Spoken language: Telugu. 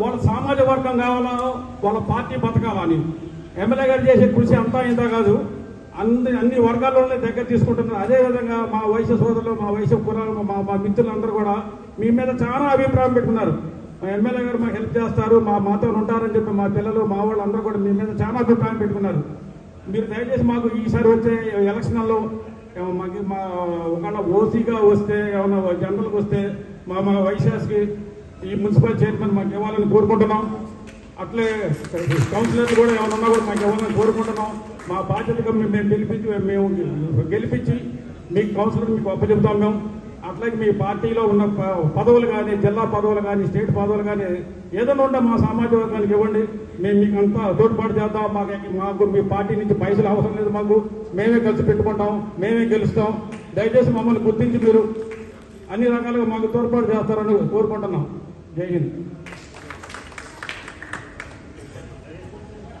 వాళ్ళ సామాజిక వర్గం కావాలా? వాళ్ళ పార్టీ బతకాలని ఎమ్మెల్యే గారు చేసే కృషి అంతా ఇంత కాదు. అన్ని అన్ని వర్గాల్లోనే దగ్గర తీసుకుంటున్నారు. అదేవిధంగా మా వయసు సోదరులు మా వయసు కురాలు మా మా మిత్రులందరూ కూడా మీ మీద చాలా అభిప్రాయం పెట్టుకున్నారు. మా ఎమ్మెల్యే గారు మాకు హెల్ప్ చేస్తారు మా మాతో ఉంటారని చెప్పి మా పిల్లలు మా వాళ్ళు అందరూ కూడా మీ మీద చాలా అభిప్రాయం పెట్టుకున్నారు. మీరు దయచేసి మాకు ఈసారి వచ్చే ఎలక్షన్లలో మాకు మా ఒకవేళ ఓసీగా వస్తే ఏమైనా జనరల్కి వస్తే మా మా వైశాస్కి ఈ మున్సిపల్ చైర్మన్ మాకు ఇవ్వాలని కోరుకుంటున్నాం. అట్లే కౌన్సిలర్లు కూడా ఏమైనా ఉన్నా కూడా మాకు ఇవ్వాలని కోరుకుంటున్నాం. మా బాధ్యతగా మేము మేము గెలిపించి మేము గెలిపించి మీకు కౌన్సిలర్ మీకు అప్పచెప్తాం మేము. అట్లాగే మీ పార్టీలో ఉన్న ప- పదవులు కానీ జిల్లా పదవులు కానీ స్టేట్ పదవులు కానీ ఏదైనా ఉంటే మా సామాజిక వర్గానికి ఇవ్వండి. మేము మీకు అంతా తోడ్పాటు చేద్దాం. మాకు మాకు మీ పార్టీ నుంచి పైసలు అవసరం లేదు మాకు. మేమే కలిసి పెట్టుకుంటాం. మేమే గెలుస్తాం. దయచేసి మమ్మల్ని గుర్తించి మీరు అన్ని రకాలుగా మాకు తోడ్పాటు చేస్తారని కోరుకుంటున్నాం. జై హింద్.